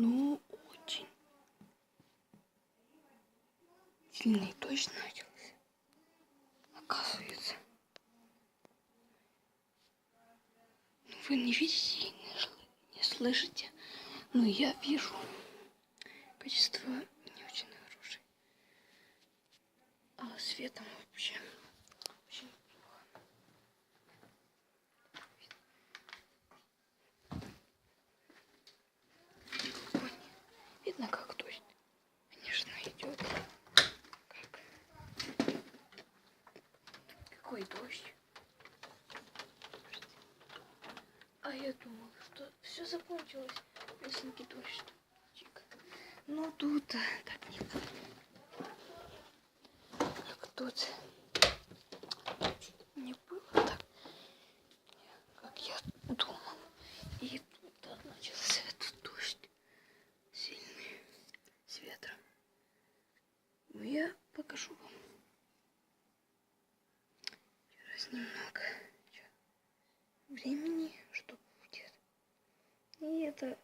Ну, очень. Сильный дождь начался. Оказывается. Ну, вы не видите и не, слышите. Но я вижу. Качество не очень хорошее. А светом вообще очень плохо. Вон, Видно, как дождь. Конечно, идет. Как? Какой дождь? А я думала, что все закончилось. Лесенький дождь. Чик. Ну тут а, так нет. Как тут не было так, как я думал. И тут начался этот дождь сильный с ветром. Ну, я покажу вам. Немного времени, что будет. И это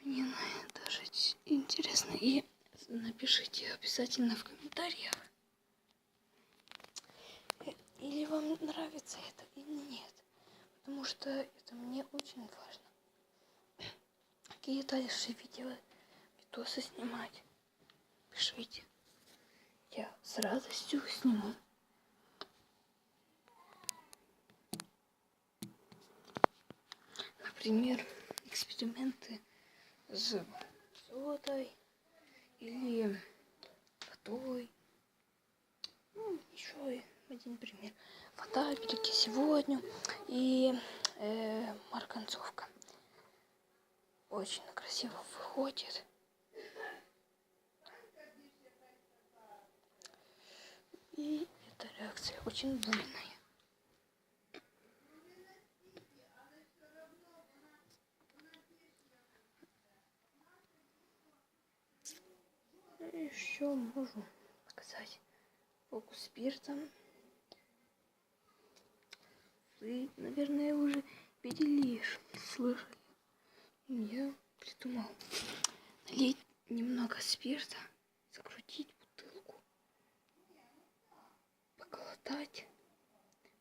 мне даже интересно. И напишите обязательно в комментариях. Или вам нравится это, или нет. Потому что это мне очень важно. Какие дальше видео, видосы снимать. Пишите. Я с радостью сниму. Например, эксперименты с содой или водой. Ну, еще один пример. Вода, велики сегодня и э, марганцовка. Очень красиво выходит. И эта реакция очень Еще могу показать фокус спиртом. Вы, наверное, уже видели, слышали. Я придумал налить немного спирта, закрутить бутылку, поколотать,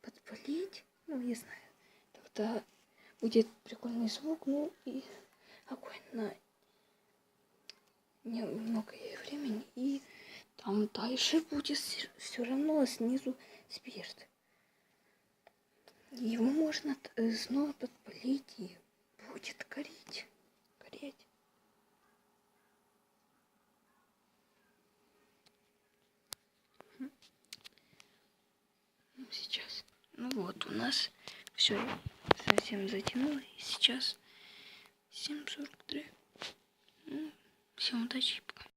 подпалить. Ну, я знаю. Тогда будет прикольный звук, ну и огонь на немного времени. И там дальше будет все равно снизу спирт. Его можно э, снова подпалить и будет гореть. Гореть. Ну, сейчас. Ну вот, у нас все совсем затянуло. И сейчас 7.43. Ну, всем удачи. Пока.